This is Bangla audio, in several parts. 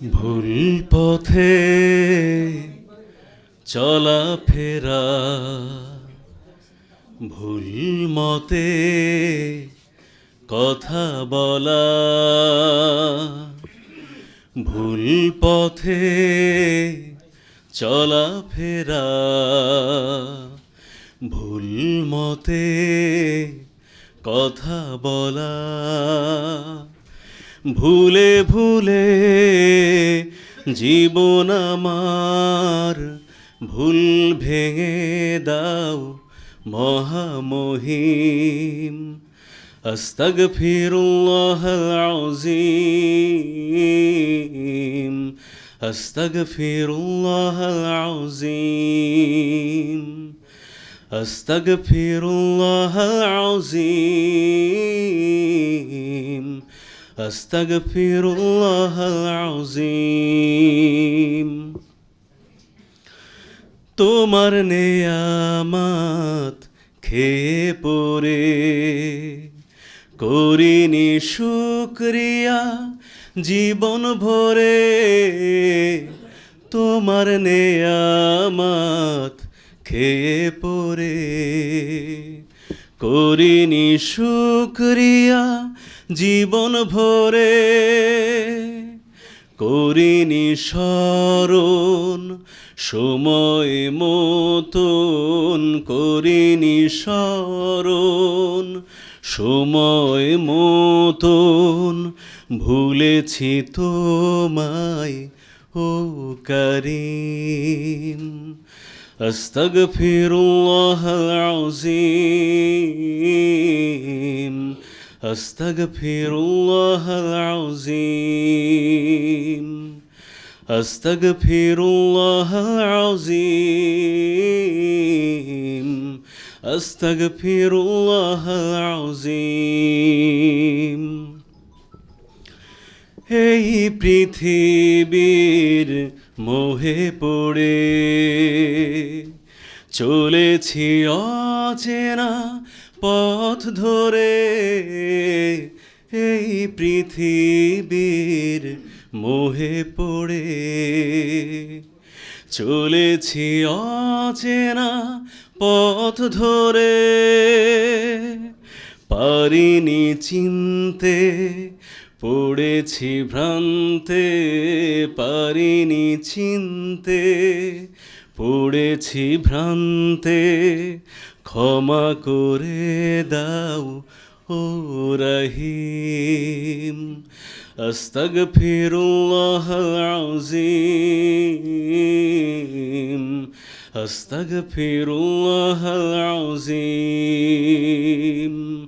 ভুল পথে চলা ফেরা ভুল মতে কথা বলা ভুল পথে চলা ফেরা ভুল মতে কথা বলা। ভুলে ভুলে জীবন আমার ভুল ভেঙে দাও মহামহিম أستغفر العظيم أستغفر الله العظيم أستغفر الله العظيم أستغفر الله العظيم তোমার নেয়ামাত খেয়ে পড়ে করিনি শুক্রিয়া জীবন ভরে তোমার নেয়ামাত খেয়ে পড়ে করিনি শুক্রিয়া জীবন ভরে করিনি স্মরণ সময় মতন করিনি স্মরণ সময় মতন ভুলেছি তোমায় ও করিম أستغفر الله العظيم أستغفر الله العظيم أستغفر الله العظيم أستغفر الله العظيم এই পৃথিবীর মোহে পড়ে চলেছি অচেনা পথ ধরে এই পৃথিবীর মোহে পড়ে। চলেছি অচেনা পথ ধরে, পারিনি চিনতে, পড়েছি ভ্রান্তে, পারিনি চিনতে। পড়েছি ভ্রান্তে, ক্ষমা করে দাও ও রহি অস্তগ ফিরু আহি আস্তাগফিরুল্লাহ ফিরু আহি আযীম।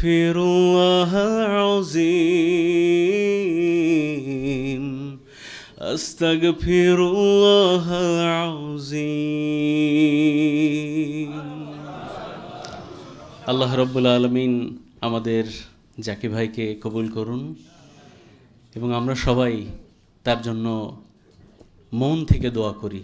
ফিরু আযীম। أستغفر الله العظيم আল্লাহ রব্বুল আলমিন আমাদের জাকি ভাইকে কবুল করুন এবং আমরা সবাই তার জন্য মন থেকে দোয়া করি